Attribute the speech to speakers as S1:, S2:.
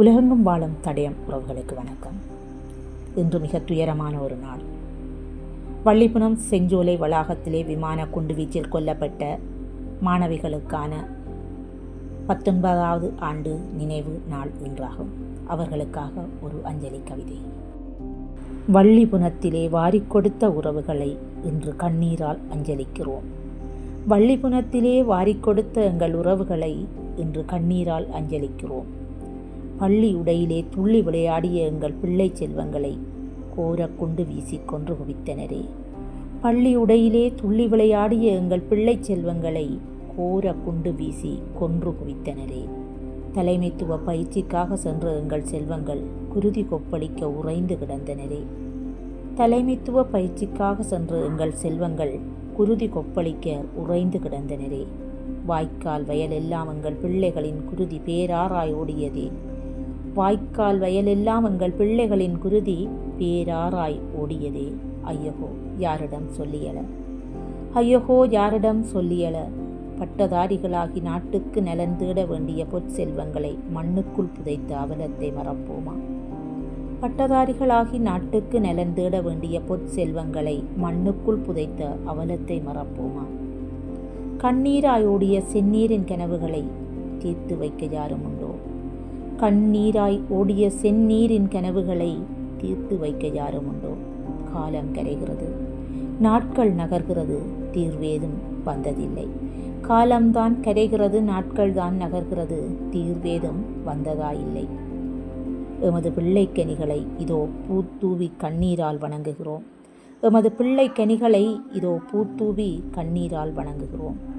S1: உலகெங்கும் வாழும் தடயம் உறவுகளுக்கு வணக்கம். இன்று மிக துயரமான ஒரு நாள். வள்ளிப்புணம் செஞ்சோலை வளாகத்திலே விமான குண்டுவீச்சில் கொல்லப்பட்ட மாணவிகளுக்கான பத்தொன்பதாவது ஆண்டு நினைவு நாள் இன்றாகும். அவர்களுக்காக ஒரு அஞ்சலி கவிதை. வள்ளிபுனத்திலே வாரிக் கொடுத்த உறவுகளை இன்று கண்ணீரால் அஞ்சலிக்கிறோம். வள்ளிபுனத்திலே வாரிக் கொடுத்த எங்கள் உறவுகளை இன்று கண்ணீரால் அஞ்சலிக்கிறோம். பள்ளி உடையிலே துள்ளி விளையாடிய எங்கள் பிள்ளை செல்வங்களை கோரக்குண்டு வீசிக்கொன்று வீசி கொன்று குவித்தனரே. பள்ளி உடையிலே துள்ளி விளையாடிய எங்கள் பிள்ளை செல்வங்களை கோர குண்டு வீசி கொன்று குவித்தனரே. தலைமைத்துவ பயிற்சிக்காக சென்ற எங்கள் செல்வங்கள் குருதி கொப்பளிக்க உறைந்து கிடந்தனரே. தலைமைத்துவ பயிற்சிக்காக சென்ற எங்கள் செல்வங்கள் குருதி கொப்பளிக்க உறைந்து கிடந்தனரே. வாய்க்கால் வயலெல்லாம் எங்கள் பிள்ளைகளின் குருதி பேராராய் ஓடியதே. வாய்க்கால் வயலெல்லாம் எங்கள் பிள்ளைகளின் குருதி பேராராய் ஓடியதே. ஐயகோ யாரிடம் சொல்லியல? ஐயகோ யாரிடம் சொல்லியல? பட்டதாரிகளாகி நாட்டுக்கு நலன் தேட வேண்டிய பொற்செல்வங்களை மண்ணுக்குள் புதைத்த அவலத்தை மறப்போமா? பட்டதாரிகளாகி நாட்டுக்கு நலன் தேட வேண்டிய பொற்செல்வங்களை மண்ணுக்குள் புதைத்த அவலத்தை மறப்போமா? கண்ணீராயோடிய செந்நீரின் கனவுகளை தீர்த்து வைக்க யாரும் உண்டோ கண்ணீராய் ஓடிய செந்நீரின் கனவுகளை தீர்த்து வைக்க யாரும் உண்டோ? காலம் கரைகிறது. நாட்கள் நகர்கிறது. தீர்வேதும் வந்ததில்லை. காலம்தான் கரைகிறது. நாட்கள் தான் நகர்கிறது. தீர்வேதும் வந்ததாயில்லை. எமது பிள்ளைக்கனிகளை இதோ பூத்தூவி கண்ணீரால் வணங்குகிறோம். எமது பிள்ளைக்கனிகளை இதோ பூத்தூவி கண்ணீரால் வணங்குகிறோம்.